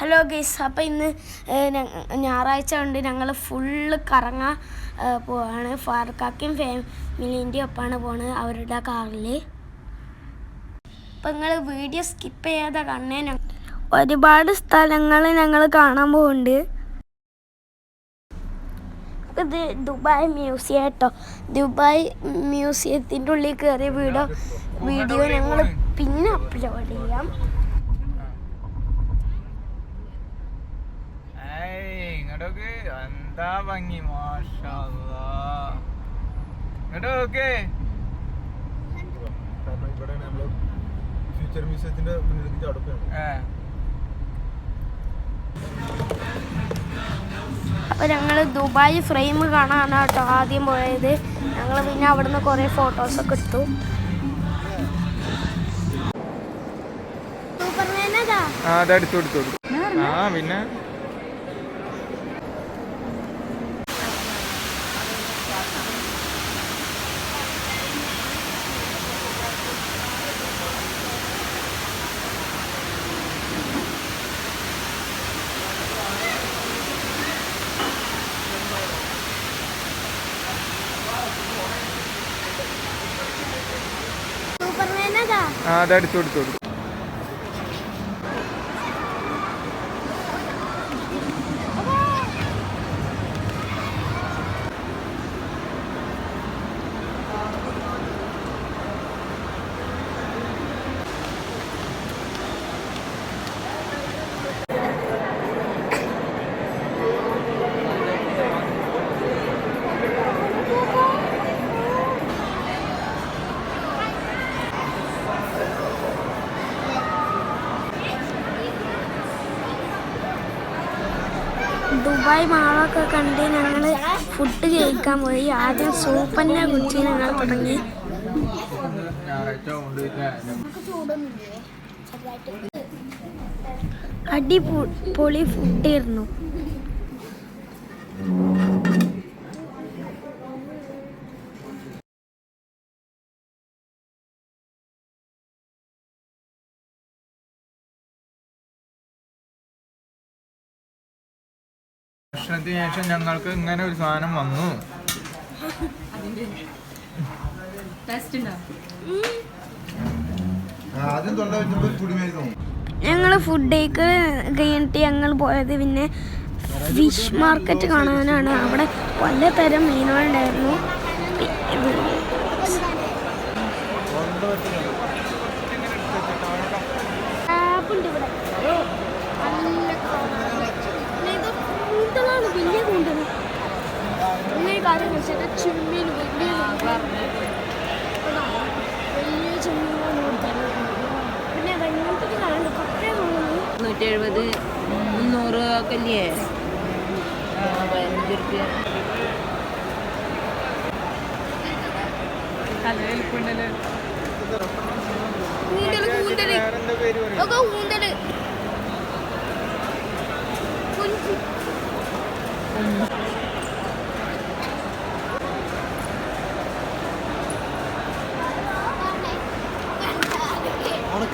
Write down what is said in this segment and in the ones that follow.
Hello guys അപ്പോൾ ഇന്ന് ഞായറാഴ്ച കൊണ്ട് ഞങ്ങൾ ഫുള്ള് കറങ്ങാൻ പോവാണ്. ഫാർക്കാക്കും ഫാമിലിന്റെയും ഒപ്പമാണ് പോണത് അവരുടെ കാറിൽ അപ്പം നിങ്ങൾ വീഡിയോ സ്കിപ്പ് ചെയ്യാതെ കണ്ണേ. ഒരുപാട് സ്ഥലങ്ങൾ ഞങ്ങൾ കാണാൻ പോകുന്നുണ്ട് ഇത് ദുബായ് മ്യൂസിയം കേട്ടോ ദുബായ് മ്യൂസിയത്തിന്റെ ഉള്ളിൽ കയറിയ വീഡിയോ വീഡിയോ ഞങ്ങൾ പിന്നെ എന്താ ഭംഗി? മാഷാ ഇങ്ങോട്ടോക്ക് കാരണം ഇവിടെ നമ്മൾ ഫ്യൂച്ചർ മ്യൂസിയത്തിന്റെ മുന്നിലേക്ക് ചടുക്കാണ് അപ്പോൾ ഞങ്ങൾ ദുബായ് ഫ്രെയിം കാണാനാണ് കേട്ടോ ആദ്യം പോയത്. ഞങ്ങൾ പിന്നെ അവിടുന്ന് കുറേ ഫോട്ടോസൊക്കെ എടുത്തു. ആ അതെടുത്തു എടുത്തു എടുത്തു. ആ പിന്നെ? ആ അതെടുത്തു എടുത്തു എടുത്തു ദുബായ് മാളൊക്കെ കണ്ട് ഞങ്ങൾ ഫുഡ് കഴിക്കാൻ പോയി. ആദ്യം സൂപ്പന്നെ കുറിച്ച് ഞങ്ങൾ തുടങ്ങി. പൊളി ഫുഡായിരുന്നു ഭക്ഷണത്തിന് ശേഷം ഞങ്ങൾക്ക് ഇങ്ങനെ ഒരു സാധനം വന്നു. ഞങ്ങൾ ഫുഡ് കഴിക്ക് കഴിഞ്ഞിട്ട് ഞങ്ങൾ പോയത് പിന്നെ ഫിഷ് മാർക്കറ്റ് കാണാനാണ്. അവിടെ പലതരം മീനുകളുണ്ടായിരുന്നു ആപ്പുണ്ട് ഇവിടെ നല്ല പിന്നെ ഇത് കൂന്തലാണ് വലിയ കൂന്തൽ വലിയ കാര്യം വെച്ചാൽ ചെമ്മീൻ വലിയ വലിയ കൊടുത്തത് പിന്നെ വെള്ളത്തിൽ കാണുന്നുണ്ട് കുറേ തോന്നുന്നു നൂറ്റി എഴുപത് മുന്നൂറ് ഒക്കെ ഇല്ലേ? പതിനഞ്ച് റുപ്യ പേര് പറയും ഒക്കെ കൂന്തൽ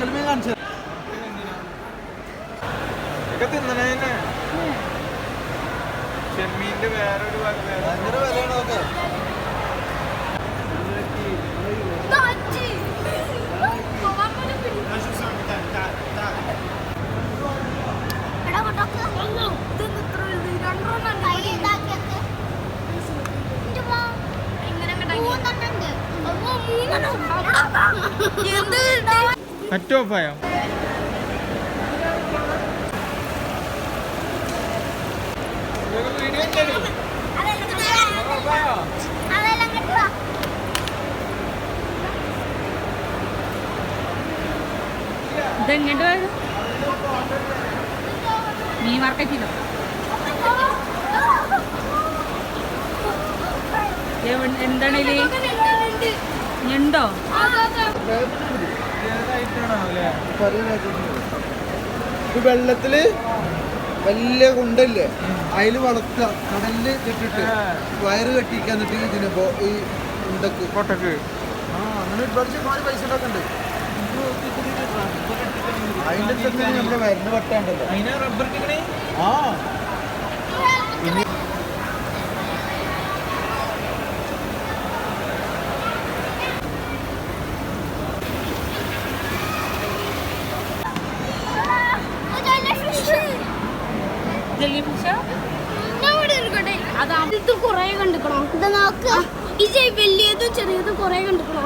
ഉണക്കൽമീൻ കാണിച്ചു ചെമ്മീന്റെ വേറൊരു ഭയങ്കര വിലയാണ് അതൊക്കെ. എന്ത്? ഓഫായോ അതെല്ലാം കിട്ടുക ഇതെങ്ങോട്ട് പോയത്? മീൻ മാർക്കറ്റിലോ എന്താണ് ഞണ്ടോ ഇത് വെള്ളത്തിൽ വലിയ കുണ്ടല്ലേ അതിൽ വളർത്തുക കടലിൽ കെട്ടിട്ട്. വയറ് കെട്ടിക്കാൻ ഇതിന് ഈ ഉണ്ടക്ക് കൊട്ടക്ക് ആ അങ്ങനെ ഒരുപാട് ചെറുമാര് പൈസ അതിന്റെ തന്നെ നമ്മുടെ വരുന്ന റബ്ബർ ആ. ഫിഷോ ഇത് കൊറേ കണ്ടുക്കണോ ഇത് നോക്ക്. ഇത് വലിയതും ചെറിയതും കൊറേ കണ്ടുക്കണോ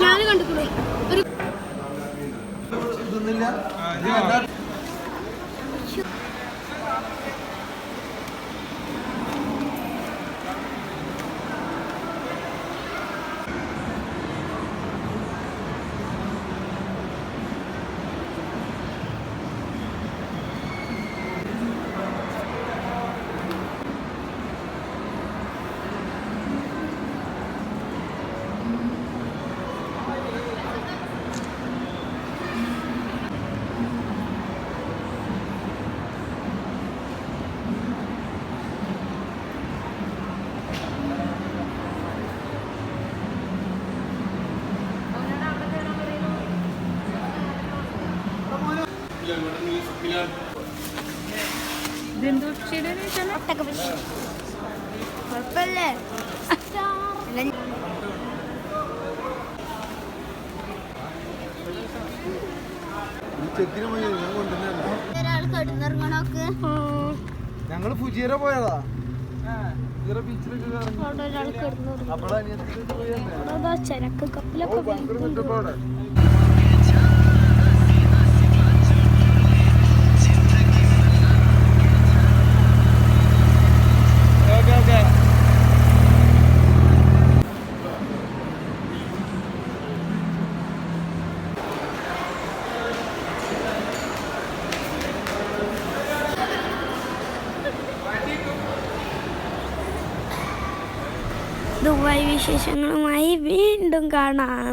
ഞാൻ കണ്ടുക്കണോ ഒരു ഞങ്ങൾ ഫുജിയറ പോയതാ. ബീച്ചിലൊക്കെ കറങ്ങി അവിടെ ഒരാൾ കിടന്നിറങ്ങും അവിടെ അനിയത്തിട്ട് പോയല്ലേ അതാ ചരക്ക് ഓ കപ്പിലൊക്കെ ഭയങ്കര സെറ്റപ്പ് അവിടെ ഓക്കെ ഓക്കെ ദുബായ് വിശേഷങ്ങളുമായി വീണ്ടും കാണാം.